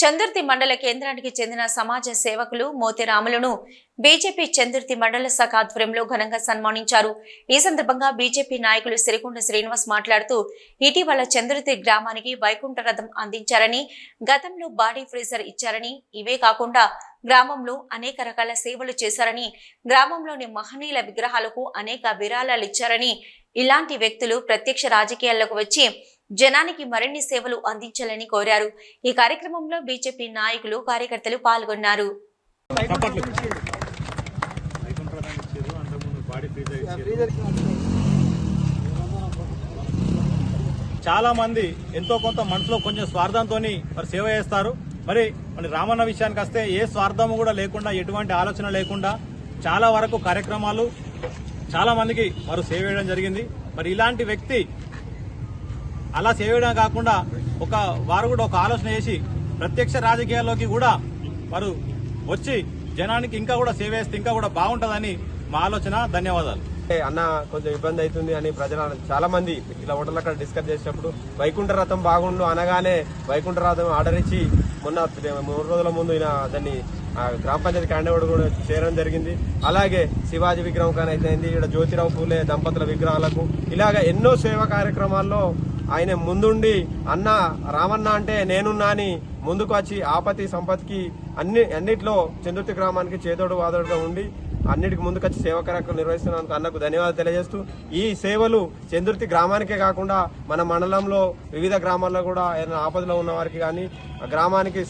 చందుర్తి మండల కేంద్రానికి చెందిన సమాజ సేవకులు మోతిరాములను బీజేపీ చందుర్తి మండల శాఖ ఆధ్వర్యంలో ఘనంగా సన్మానించారు. ఈ సందర్భంగా బీజేపీ నాయకులు సిరికొండ శ్రీనివాస్ మాట్లాడుతూ ఇటీవల చందుర్తి గ్రామానికి వైకుంఠ రథం అందించారని గతంలో బాడీ ఫ్రీజర్ ఇచ్చారని ఇవే కాకుండా గ్రామంలో అనేక రకాల సేవలు చేశారని గ్రామంలోని మహనీయుల విగ్రహాలకు అనేక విరాళాలు ఇచ్చారని ఇలాంటి వ్యక్తులు ప్రత్యక్ష రాజకీయాల్లోకి వచ్చి జనానికి మరిన్ని సేవలు అందించాలని కోరారు. ఈ కార్యక్రమంలో బీజేపీ నాయకులు కార్యకర్తలు పాల్గొన్నారు. చాలా మంది ఎంతో కొంత మనసులో కొంచెం స్వార్థంతో మరి సేవ చేస్తారు. మరి మరి రామన్న విషయానికి వస్తే ఏ స్వార్థము కూడా లేకుండా ఎటువంటి ఆలోచన లేకుండా చాలా వరకు కార్యక్రమాలు చాలా మందికి వారు సేవ చేయడం జరిగింది. మరి ఇలాంటి వ్యక్తి అలా చేయడం కాకుండా ఒక వారు కూడా ఒక ఆలోచన చేసి ప్రత్యక్ష రాజకీయాల్లోకి కూడా వారు వచ్చి జనానికి ఇంకా కూడా సేవ చేస్తే ఇంకా కూడా బాగుంటుందని మా ఆలోచన. ధన్యవాదాలు. అంటే అన్న కొంచెం ఇబ్బంది అవుతుంది అని ప్రజలు చాలా మంది ఇలా హోటల్ అక్కడ డిస్కస్ చేసినప్పుడు వైకుంఠ రథం బాగుండు అనగానే వైకుంఠ రథం ఆర్డర్ ఇచ్చి మొన్న మూడు రోజుల ముందు ఈయన దాన్ని గ్రామ పంచాయతీ క్యాండిడేట్ కూడా చేయడం జరిగింది. అలాగే శివాజీ విగ్రహం కానీ అయితే ఇక్కడ జ్యోతిరావు పూలే దంపతుల విగ్రహాలకు ఇలాగ ఎన్నో సేవా కార్యక్రమాల్లో ఆయన ముందుండి అన్న రామన్న అంటే నేనున్నా అని ముందుకు వచ్చి ఆపతి సంపత్కి అన్ని అన్నిట్లో చంద్రుతి గ్రామానికి చేదోడు వాదోడుగా ఉండి అన్నిటికి ముందుకు వచ్చి సేవా కార్యక్రమం నిర్వహిస్తున్నందుకు అన్నకు ధన్యవాదాలు తెలియజేస్తూ ఈ సేవలు చంద్రుతి గ్రామానికే కాకుండా మన మండలంలో వివిధ గ్రామాల్లో కూడా ఏదైనా ఆపదలో ఉన్న వారికి కానీ గ్రామానికి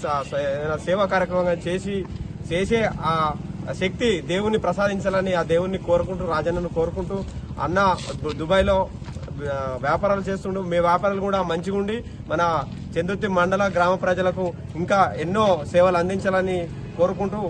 ఏదైనా సేవా కార్యక్రమంగా చేసి చేసే ఆ శక్తి దేవుణ్ణి ప్రసాదించాలని ఆ దేవుణ్ణి కోరుకుంటూ రాజన్నను కోరుకుంటూ అన్న దుబాయ్లో వ్యాపారాలు చేస్తుండు. మీ వ్యాపారాలు కూడా మంచిగా ఉండి మన చందుర్తి మండల గ్రామ ప్రజలకు ఇంకా ఎన్నో సేవలు అందించాలని కోరుకుంటూ